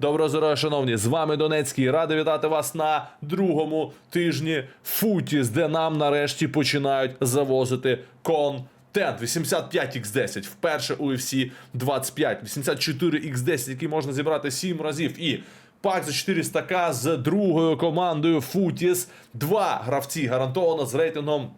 Доброго здоров'я, шановні! З вами Донецький. Радий вітати вас на другому тижні Футіс, де нам нарешті починають завозити контент. 85x10, вперше у UFC 25, 84x10, який можна зібрати 7 разів. І пак за 400к з другою командою Футіс. Два гравці гарантовано з рейтингом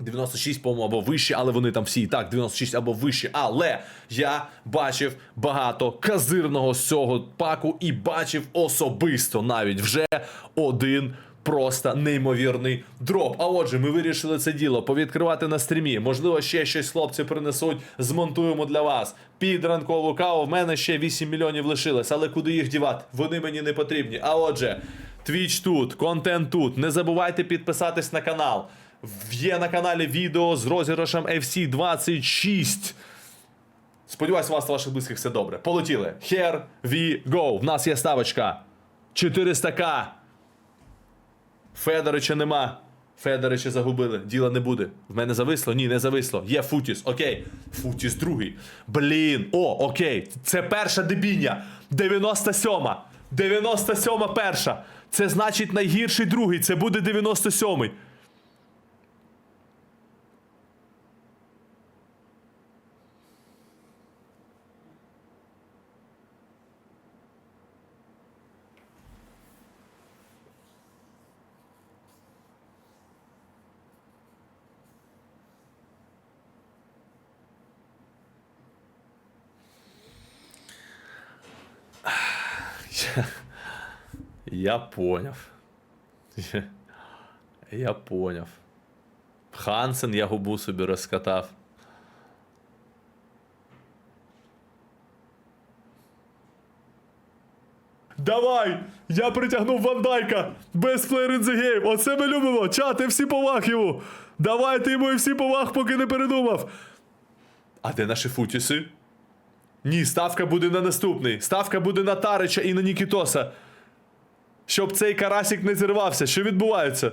96, по-моєму, або вище, але вони там всі так 96 або вище. Але я бачив багато казирного з цього паку і бачив особисто навіть вже один. Просто неймовірний дроп. А отже, ми вирішили це діло повідкривати на стрімі. Можливо, ще щось хлопці принесуть, змонтуємо для вас. Під ранкову каву в мене ще 8 мільйонів лишилось, але куди їх дівати? Вони мені не потрібні. А отже, твіч тут, контент тут. Не забувайте підписатись на канал. Є на каналі відео з розіграшем FC 26. Сподіваюсь, у вас та ваших близьких все добре. Полетіли. Here we go. В нас є ставочка. 400к. Федорича нема. Федорича загубили. Діла не буде. В мене зависло? Ні, не зависло. Є Футіс. Окей. Футіс другий. Блін. О, окей. Це перша дебіння. 97-ма. 97-ма перша. Це значить найгірший другий. Це буде 97-й. Я поняв. Я, я поняв. Хансен я губу собі розкатав. Давай! Я притягнув Вандайка! Best player in the game! Оце ми любимо! Чати, всі поваг йому! Давайте йому і всі поваг, поки не передумав! А де наші футіси? Ні, ставка буде на наступний. Ставка буде на Тарича і на Нікітоса. Щоб цей карасик не зірвався. Що відбувається?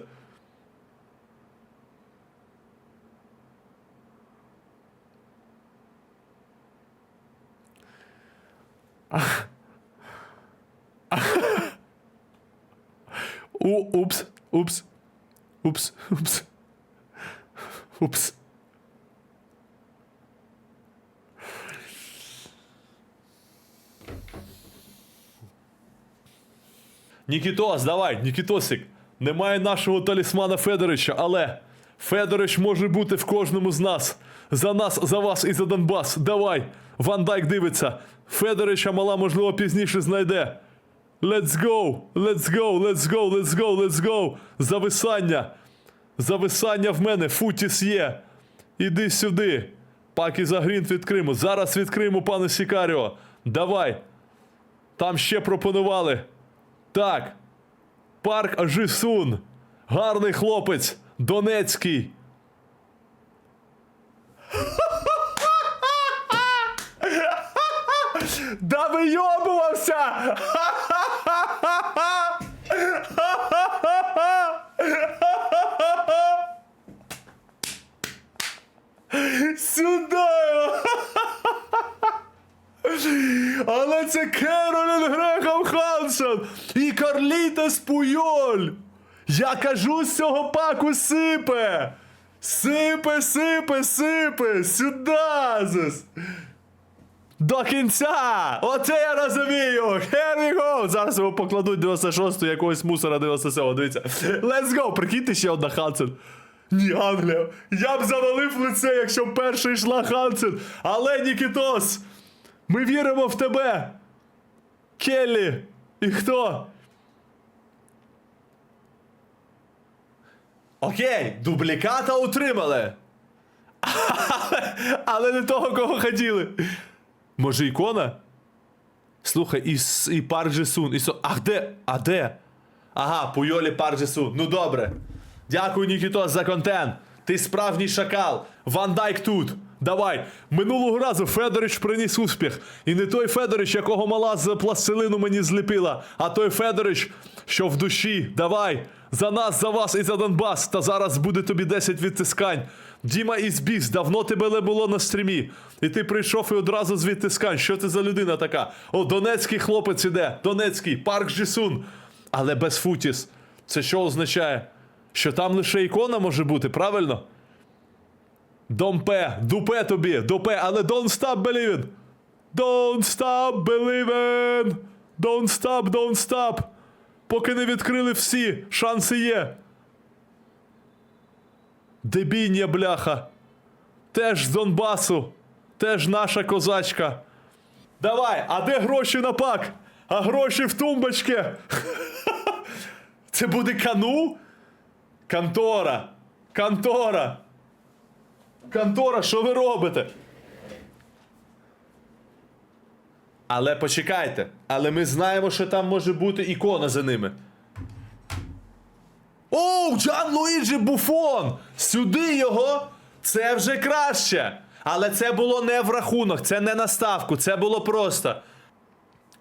Упс, упс, упс, упс, упс. Нікітос, давай, Нікітосик. Немає нашого талісмана Федорича, але Федорич може бути в кожному з нас. За нас, за вас і за Донбас. Давай. Ван Дайк дивиться. Федорича мала, можливо, пізніше знайде. Let's go! Let's go! Let's go! Let's go! Let's go! Зависання! Зависання в мене! Футіс є! Іди сюди! Паки за грінт відкримо. Зараз відкриємо, пане Сікаріо. Давай! Там ще пропонували. Так. Парк Ажисун. Гарний хлопець. Донецький. Да вийобувався! Сюди! Але це Керолін Грехам Хансен і Карлітес Пуйоль. Я кажу, з цього паку сипе. Сипе, сипе, сипе. Сюди. До кінця! Оце я розумію! Here we go! Зараз його покладуть 96-го якогось мусора 97-го. Дивіться. Let's go! Прикиньте ще одна Хансен. Ні, Англія. Я б завалив лице, якщо б перша йшла Хансен. Але Нікітос! Ми віримо в тебе! Келлі! І хто? Окей, дубліката утримали. Але, не того, кого хотіли. Може, ікона? Слухай, і, і Парк Джесун, і со. А де? А де? Ага, Пуйолі Парк Джесун. Ну добре. Дякую, Нікітос, за контент. Ти справжній шакал. Ван Дайк тут. Давай. Минулого разу Федорич приніс успіх. І не той Федорич, якого мала з пластилину мені зліпила, а той Федорич, що в душі. Давай. За нас, за вас і за Донбас. Та зараз буде тобі 10 відтискань. Діма із біс, давно тебе не було на стрімі. І ти прийшов і одразу звідти скань. Що ти за людина така? О, донецький хлопець іде. Донецький, парк Жісун. Але без футіс. Це що означає? Що там лише ікона може бути, правильно? Домпе, дупе тобі, дупе, але don't stop believing. Don't stop believing. Don't stop, don't stop. Поки не відкрили всі, шанси є. Дебіння, бляха. Теж з Донбасу. Теж наша козачка. Давай, а де гроші на пак? А гроші в тумбочці. Це буде кану? Контора. Контора. Контора, що ви робите? Але почекайте. Але ми знаємо, що там може бути ікона за ними. Оу, Джан Луїджі Буфон! Сюди його! Це вже краще. Але це було не в рахунок, це не на ставку, це було просто.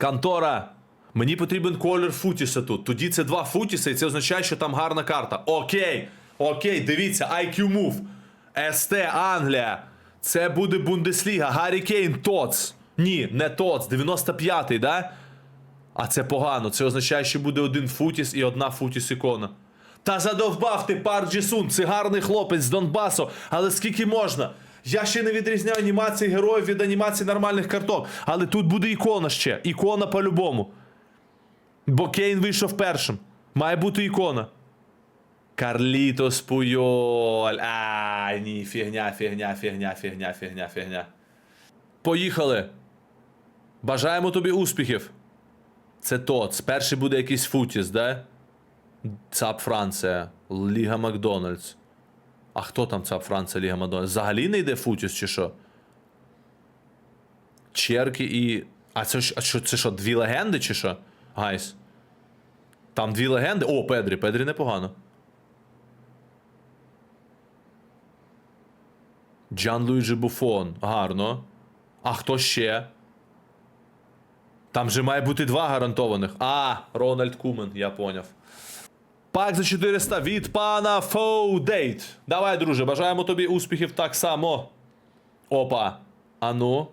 Контора. Мені потрібен колір Футіса тут. Тоді це два Футіса, і це означає, що там гарна карта. Окей. Окей, дивіться, IQ Move. СТ Англія. Це буде Бундесліга. Гаррі Кейн Тоц. Ні, не Тоц. 95-й, да? А це погано. Це означає, що буде один Футіс і одна Футіс ікона. Та задовбав ти пар Джісун, це хлопець з Донбасу, але скільки можна? Я ще не відрізняю анімації героїв від анімації нормальних карток. Але тут буде ікона ще. Ікона по-любому. Бо Кейн вийшов першим. Має бути ікона. Карлітос Пуйоль. А, ні, фігня, фігня, фігня, фігня, фігня, фігня. Поїхали. Бажаємо тобі успіхів. Це ТОЦ. Перший буде якийсь Футіс, да? ЦАП Франція, Ліга Макдональдс. А хто там ЦАП Франція, Ліга Макдональдс? Взагалі не йде Футіс чи що? Черки і. А це, а що, це що, дві легенди чи що? Гайс. Там дві легенди. О, Педрі, Педрі непогано. Джан Луїджі Буфон. Гарно. А хто ще? Там же має бути два гарантованих. А, Рональд Кумен, я поняв. Пак за 400 від пана Фоудейт. Давай, друже, бажаємо тобі успіхів так само. Опа. Ану.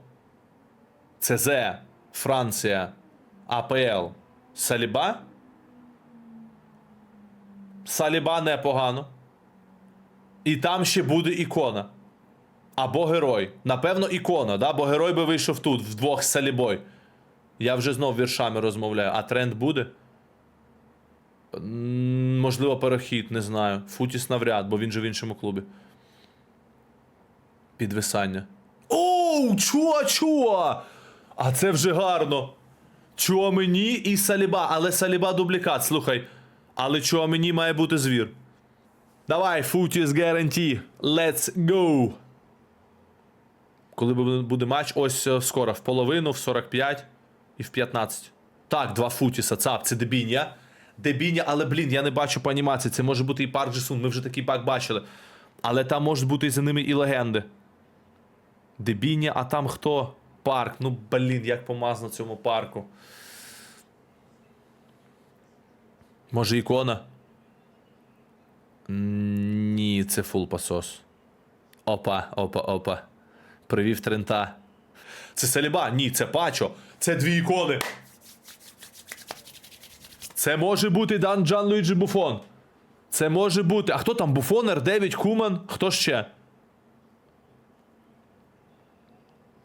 ЦЗ. Франція. АПЛ. Саліба? Саліба непогано. І там ще буде ікона. Або герой. Напевно, ікона, да? бо герой би вийшов тут, вдвох з Салібой. Я вже знов віршами розмовляю. А тренд буде? Можливо, перехід, не знаю. Футіс навряд, бо він же в іншому клубі. Підвисання. Оу, чуа, чуа! А це вже гарно. Чуамені і Саліба, але Саліба дублікат, слухай. Але Чуамені має бути звір. Давай, Футіс Guarantee. Let's go. Коли буде матч, ось е, скоро, в половину, в 45 і в 15. Так, два Футіса, цап, це дебіння. Дебіння, але блін, я не бачу по анімації. Це може бути і Парк Джесун, ми вже такий пак бачили. Але там можуть бути і за ними і легенди. Дебіння, а там хто? Парк. Ну, блін, як помаз на цьому парку. Може, ікона? Ні, це фул пасос. Опа, опа, опа. Привів Трента. Це Саліба? Ні, це Пачо. Це дві ікони. Це може бути Дан Джан Луїджі Буфон. Це може бути. А хто там? Буфон, Р9, Куман? Хто ще?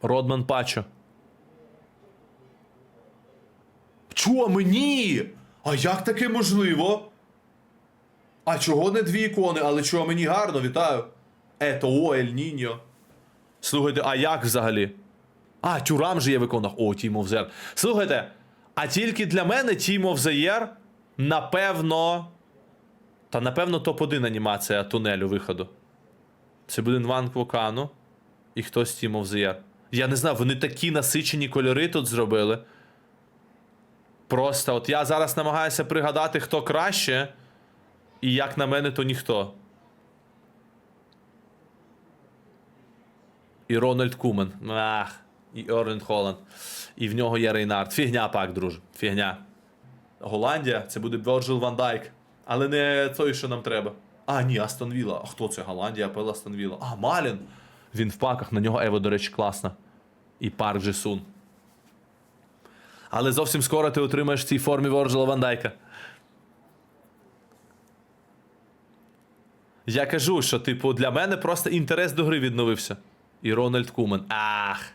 Родман Пачо. Чого мені? А як таке можливо? А чого не дві ікони? Але чого мені гарно, вітаю. Ето, о, Ель Ніньо. Слухайте, а як взагалі? А, Тюрам же є в іконах. О, Team of the. Слухайте, а тільки для мене Team of the напевно. Та напевно топ-1 анімація тунелю виходу. Це буде Нван Квокану і хтось Team of the. Я не знаю, вони такі насичені кольори тут зробили. Просто от я зараз намагаюся пригадати, хто краще. І як на мене, то ніхто. І Рональд Кумен. Ах, і Орленд Холланд. І в нього є Рейнард. Фігня пак, друже. Фігня. Голландія це буде Virgil Ван Дайк. Але не той, що нам треба. А, ні, Астон Вілла. А хто це? Голландія, АПЛ Астон Вілла. А, Малін. Він в паках, на нього Ево, до речі, класна. І Парк Джесун. Але зовсім скоро ти отримаєш в цій формі Ворджела Ван Дайка. Я кажу, що, типу, для мене просто інтерес до гри відновився. І Рональд Кумен. Ах.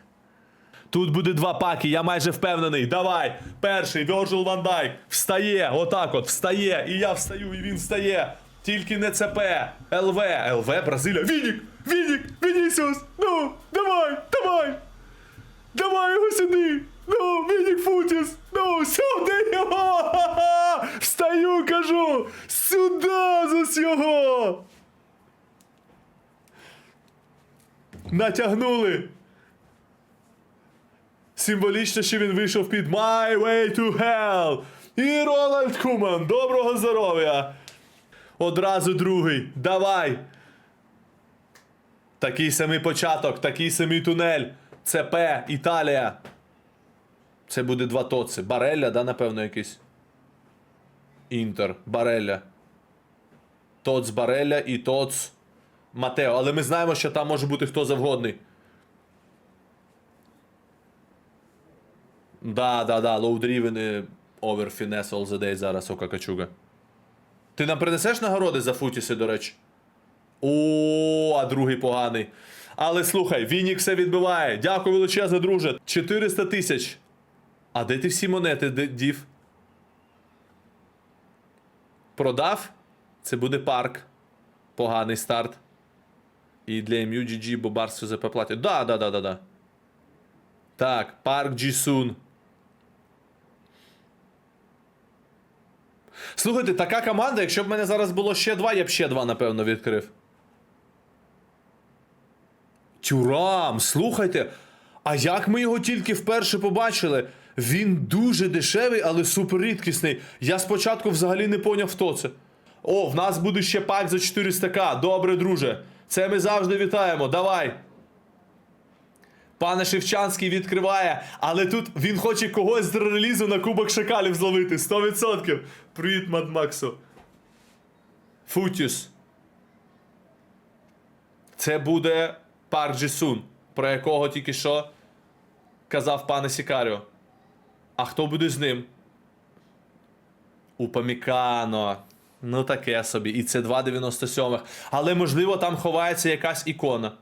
Тут буде два паки, я майже впевнений. Давай. Перший Virgil Van Dijk встає, отак от, встає. І я встаю, і він встає. Тільки не ЦП. ЛВ. ЛВ, Бразилія. Вінік! Вінік! Вінісіус! Ну, давай, давай! Давай його сюди! Ну, Вінік Футіс! Ну, сюди його! Встаю, кажу! Сюди за його! Натягнули! Символічно, що він вийшов під My Way to Hell. І Рональд Куман, доброго здоров'я. Одразу другий. Давай. Такий самий початок, такий самий тунель. ЦП, Італія. Це буде два тоци. Барелля, да, напевно, якийсь. Інтер, Барелля. Тоц Барелля і Тоц Матео. Але ми знаємо, що там може бути хто завгодний. Да, да, да, і over finesse all the day зараз у Какачуга. Ти нам принесеш нагороди за футіси, до речі? О, а другий поганий. Але слухай, Вінік все відбиває. Дякую величезне, друже. 400 тисяч. А де ти всі монети дів? Продав? Це буде парк. Поганий старт. І для MUGG Бобарс ЗП платять. Да, да, да, да, да. Так, парк Джісун. Слухайте, така команда, якщо б мене зараз було ще два, я б ще два, напевно, відкрив. Тюрам, слухайте. А як ми його тільки вперше побачили? Він дуже дешевий, але супер рідкісний. Я спочатку взагалі не поняв, хто це. О, в нас буде ще пак за 400к. Добре, друже. Це ми завжди вітаємо. Давай. Пане Шевчанський відкриває, але тут він хоче когось з релізу на кубок шакалів зловити. 100%. Привіт, Мад Максу. Футіс. Це буде Парк Джісун, про якого тільки що казав пане Сікаріо. А хто буде з ним? Упамікано. Ну таке собі. І це 2,97. Але можливо там ховається якась ікона.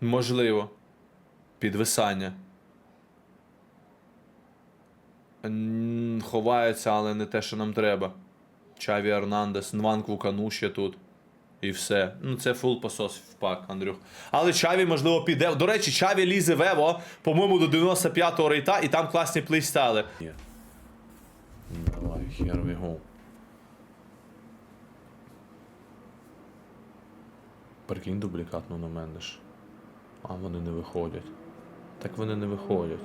Можливо. Підвисання. Ховається, але не те, що нам треба. Чаві Ернандес, Нванг Вукану тут. І все. Ну, це фул посос в пак, Андрюх. Але Чаві, можливо, піде. До речі, Чаві лізе в Ево, по-моєму, до 95-го рейта, і там класні плейстайли. Давай, here we go. Прикинь дублікатну на мене ж. А вони не виходять. Так вони не виходять.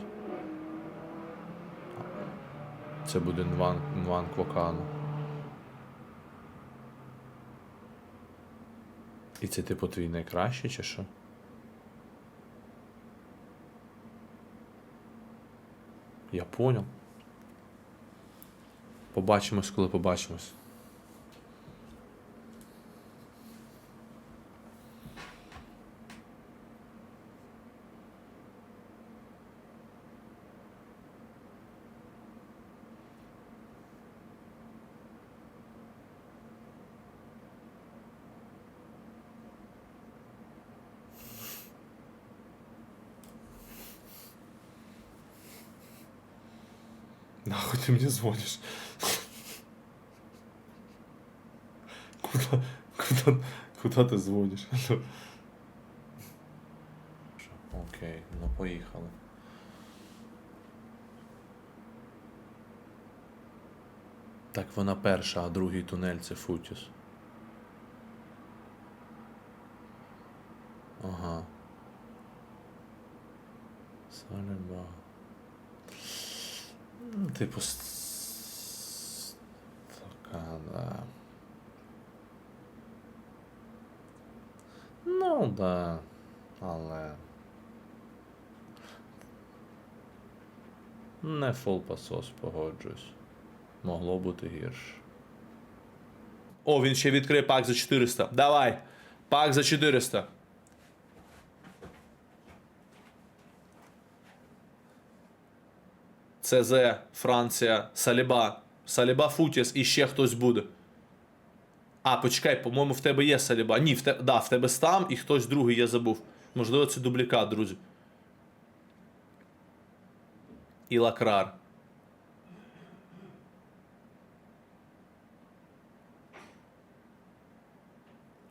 Це буде Нван, Нван. І це типу твій найкращий чи що? Я понял. Побачимось, коли побачимось. Нахуй ты мне звонишь? Куда, куда, куда ти дзвониш? Окей, ну поїхали. Так вона перша, а другий тунель це Футіс. Ага. Саліба. Типу. Така, да. Ну, да. Але. Не фол пасос, погоджуюсь. Могло бути гірше. О, він ще відкриє пак за 400. Давай. Пак за 400. ЦЗ, Франція, Саліба. Саліба Футіс і ще хтось буде. А, почекай, по-моєму, в тебе є Саліба. Ні, в те... да, в тебе стам і хтось другий я забув. Можливо, це дублікат, друзі. І Лакрар.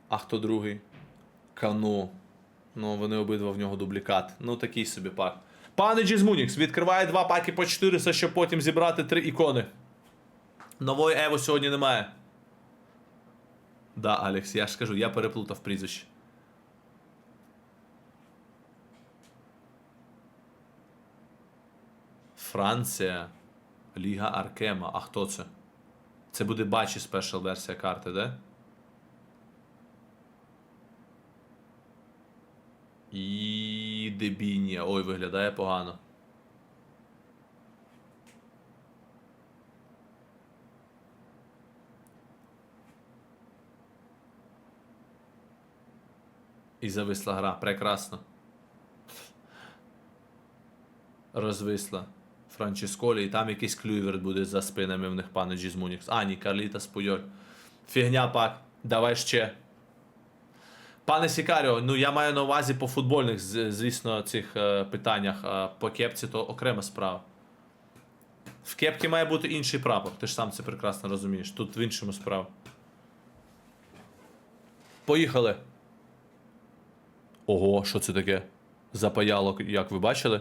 А хто другий? Кану. Ну, вони обидва в нього дублікат. Ну, такий собі пак. Пане Джізмунікс відкриває два паки по 400, щоб потім зібрати три ікони. Нової Ево сьогодні немає. Да, Алекс, я ж кажу, я переплутав прізвище. Франція. Ліга Аркема. А хто це? Це буде Бачі спешл версія карти, де? І Дебінія. Ой, виглядає погано. І зависла гра. Прекрасно. Розвисла. Франческолі, і там якийсь клюверт буде за спинами в них пане Джізмунікс. А, ні, Карліта Спойоль. Фігня пак. Давай ще. Пане Сікаріо, ну я маю на увазі по футбольних, звісно, цих е, питаннях. А по кепці то окрема справа. В кепці має бути інший прапор, ти ж сам це прекрасно розумієш. Тут в іншому справа. Поїхали. Ого, що це таке? Запаяло, як ви бачили?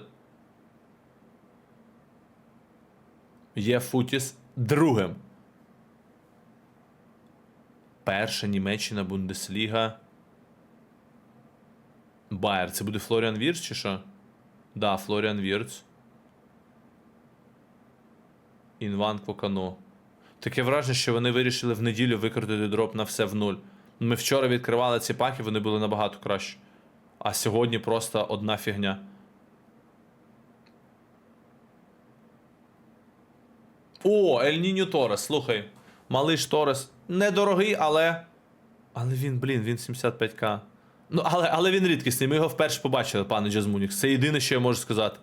Є Футіс другим. Перша Німеччина Бундесліга. Байер. Це буде Флоріан Вірц чи що? Да, Флоріан Вірц. Інван Квокано. Таке враження, що вони вирішили в неділю викрутити дроп на все в нуль. Ми вчора відкривали ці паки, вони були набагато краще. А сьогодні просто одна фігня. О, Ель Ніньо Торес, слухай. Малий Торес. Недорогий, але. Але він, блін, він 75к. Ну, але, але він рідкісний. Ми його вперше побачили, пане Джазмунікс. Це єдине, що я можу сказати.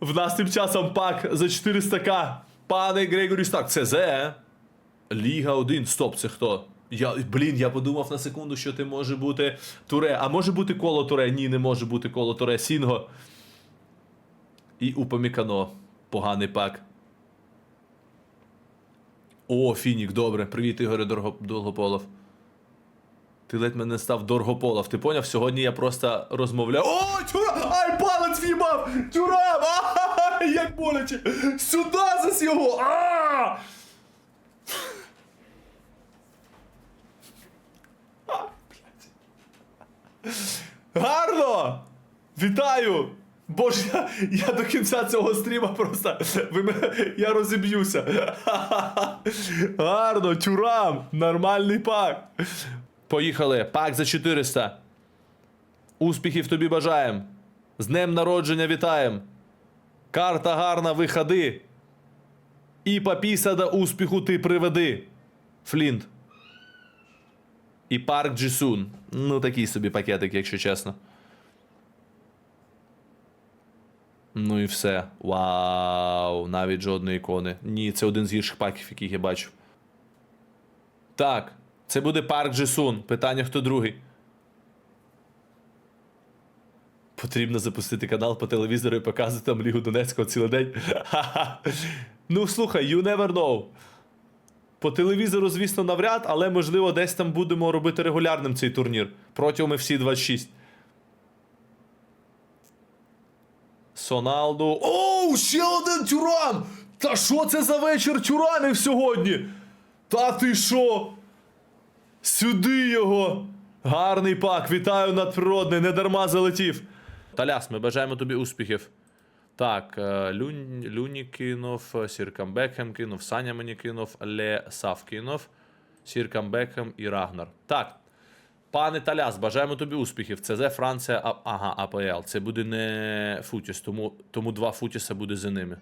В нас тим часом пак за 400к. Пане Грегорі Стак, це Зе. Ліга 1. Стоп, це хто? Я, блін, я подумав на секунду, що ти може бути Туре. А може бути коло Туре? Ні, не може бути коло Туре. Сінго. І Упамікано. Поганий пак. О, Фінік, добре. Привіт, Ігоре. Долгополов. Ти ледь мене став Доргополов. Ти поняв? Сьогодні я просто розмовляв. О, тюра! Ай, палець в'їбав! А, як боляче! Сюди зас його! А! Гарно! Вітаю! Боже, я, я до кінця цього стріма просто. Ви я розіб'юся. Гарно, тюрам! Нормальний пак. Поїхали. Пак за 400. Успіхів тобі бажаєм. З днем народження вітаєм. Карта гарна, виходи. І папіса до успіху ти приведи. Флінт. І Парк Джісун. Ну, такий собі пакетик, якщо чесно. Ну і все. Вау, навіть жодної ікони. Ні, це один з гірших паків, яких я бачив. Так, це буде Парк Джесун. Питання хто другий. Потрібно запустити канал по телевізору і показувати там Лігу Донецького цілий день. Ну слухай, you never know. По телевізору, звісно, навряд, але можливо десь там будемо робити регулярним цей турнір протягом всі 26. Соналду. Оу, ще один тюран! Та що це за вечір тюранів сьогодні? Та ти що? Сюди його! Гарний пак, вітаю надприродний, не дарма залетів. Таляс, ми бажаємо тобі успіхів. Так, е, Люнь, Люні кинув, Сіркам Бекхем кинув, Саня мені кинув, Ле Сав кинув, Сіркам Бекхем і Рагнар. Так. Пане Таляс, бажаємо тобі успіхів. ЦЗ Франція, а, ага, АПЛ. Це буде не Футіс, тому, тому два Футіса буде за ними.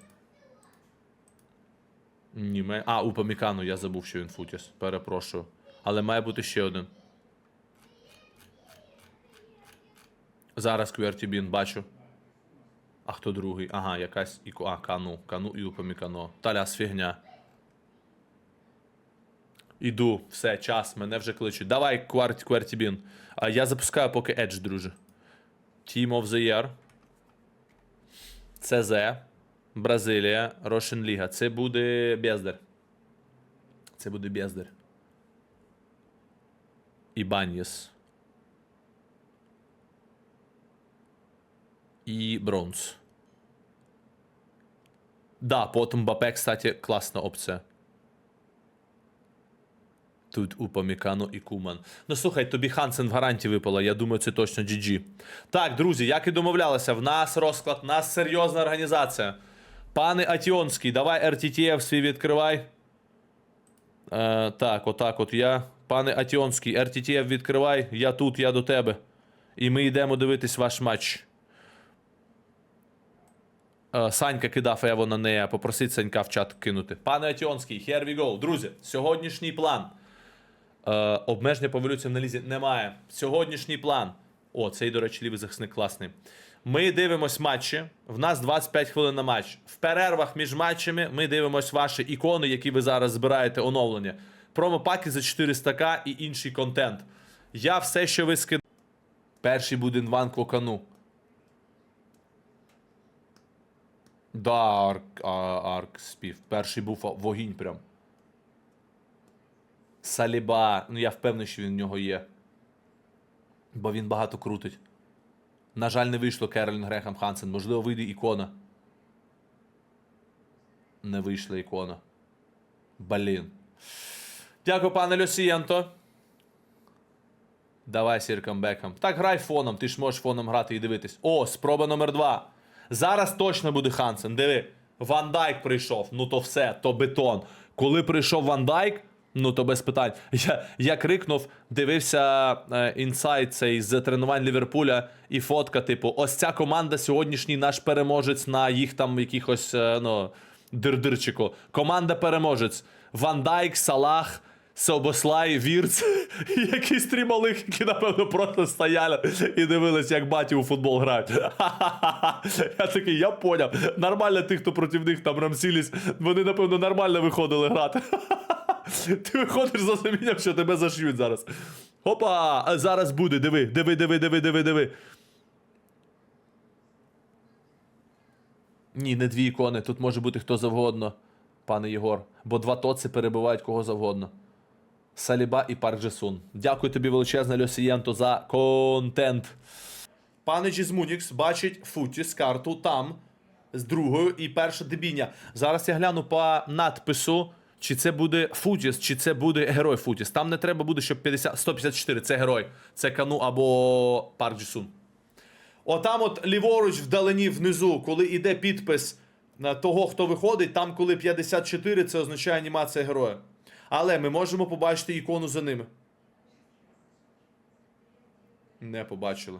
Ні. А, у Памікану я забув, що він Футіс. Перепрошую. Але має бути ще один. Зараз QRTBін бачу. А хто другий? Ага, якась іко. А, кану. Кану і Упамікано. Таляс фігня. Іду, все, час, мене вже кличуть. Давай, QRTBін. А я запускаю поки Edge, друже. Team of the Year. ЦЗ. Бразилія. Рошен Ліга. Це буде Бездар. Це буде Бездар. Ібаньєс. І Бронз. Да, потім Бапе, кстати, класна опція. Тут Упамікано і Куман. Ну слухай, тобі Хансен в гарантії випала, я думаю, це точно GG. Так, друзі, як і домовлялися, в нас розклад, в нас серйозна організація. Пане Атіонський, давай RTTF свій відкривай. Е, так, отак от я. Пане Атіонський, RTTF відкривай, я тут, я до тебе. І ми йдемо дивитись ваш матч. Е, Санька кидав Ево на неї, попросить Санька в чат кинути. Пане Атіонський, here we go. Друзі, сьогоднішній план. Е, обмеження по еволюціям на лізі немає. Сьогоднішній план. О, цей, до речі, лівий захисник класний. Ми дивимось матчі. В нас 25 хвилин на матч. В перервах між матчами ми дивимось ваші ікони, які ви зараз збираєте оновлення. Промопаки за 400к і інший контент. Я все, що ви скидали. Перший буде інван Клокану. Да, арк, а, арк спів. Перший був вогінь прям. Саліба. Ну я впевнений, що він в нього є. Бо він багато крутить. На жаль, не вийшло Керолін Грехам Хансен. Можливо, вийде ікона. Не вийшла ікона. Блін. Дякую, пане Льосієнто. Давай сіркамбеком. Так, грай фоном, ти ж можеш фоном грати і дивитись. О, спроба номер два. Зараз точно буде Хансен. Диви. Ван Дайк прийшов. Ну то все, то бетон. Коли прийшов Ван Дайк, ну то без питань. Я, я крикнув, дивився е, інсайт цей з тренувань Ліверпуля і фотка, типу, ось ця команда сьогоднішній наш переможець на їх там якихось, е, ну, дирдирчику. Команда переможець. Ван Дайк, Салах. Собослай, Вірц, якісь три малих, які, напевно, просто стояли і дивились, як баті у футбол грають. Я такий, я поняв. Нормально тих, хто проти них там рамсілісь, вони, напевно, нормально виходили грати. Ти виходиш за замінням, що тебе зашьють зараз. Опа! Зараз буде, диви, диви, диви, диви, диви, диви. Ні, не дві ікони, тут може бути хто завгодно, пане Єгор. Бо два тоци перебивають кого завгодно. Саліба і Парк Джесун. Дякую тобі величезне Льосієнто за контент. Пане Джізмунікс бачить Футіс карту там з другою і перша дебіння. Зараз я гляну по надпису, чи це буде Футіс, чи це буде герой Футіс. Там не треба буде, щоб 50, 154 це герой. Це кану або Парк Джесун. Отам от ліворуч вдалині внизу, коли йде підпис того, хто виходить, там, коли 54, це означає анімація героя. Але ми можемо побачити ікону за ними. Не побачили.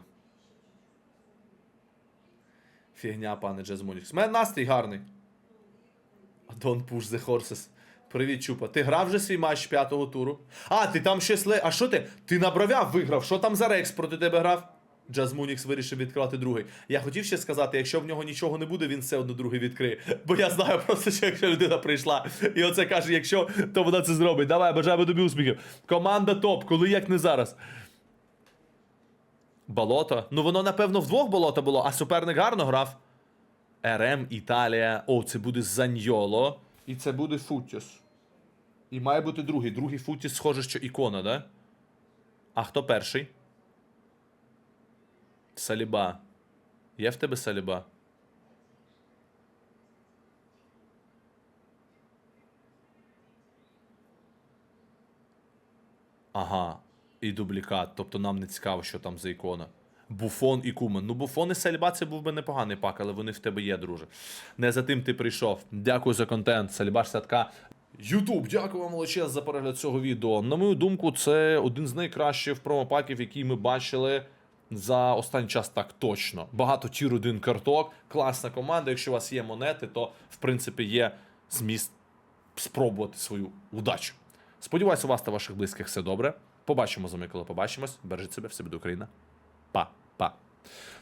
Фігня, пане Джезмонікс. Мене настрій гарний. Don't push the horses. Привіт, Чупа. Ти грав вже свій матч п'ятого туру? А, ти там щось ле. А що ти? Ти на бровях виграв. Що там за Рекс проти тебе грав? Джаз Мунікс вирішив відкривати другий. Я хотів ще сказати, якщо в нього нічого не буде, він все одно другий відкриє. Бо я знаю просто, що якщо людина прийшла і оце каже, якщо, то вона це зробить. Давай, бажаємо тобі успіхів. Команда топ, коли як не зараз. Болото. Ну воно, напевно, вдвох болото було, а суперник гарно грав. РМ Італія. О, це буде Заньоло. І це буде Футіс. І має бути другий. Другий Футіс, схоже, що ікона, да? А хто перший? Саліба. Є в тебе саліба? Ага. І дублікат. Тобто нам не цікаво, що там за ікона. Буфон і Кумен. Ну, Буфон і Сальба це був би непоганий пак, але вони в тебе є, друже. Не за тим ти прийшов. Дякую за контент. Сальба 60к. Ютуб, дякую вам величезно за перегляд цього відео. На мою думку, це один з найкращих промопаків, які ми бачили за останній час так точно. Багато тір один карток, класна команда. Якщо у вас є монети, то в принципі є зміст спробувати свою удачу. Сподіваюся, у вас та ваших близьких все добре. Побачимо з вами, коли побачимось. Бережіть себе, все буде Україна. Па-па.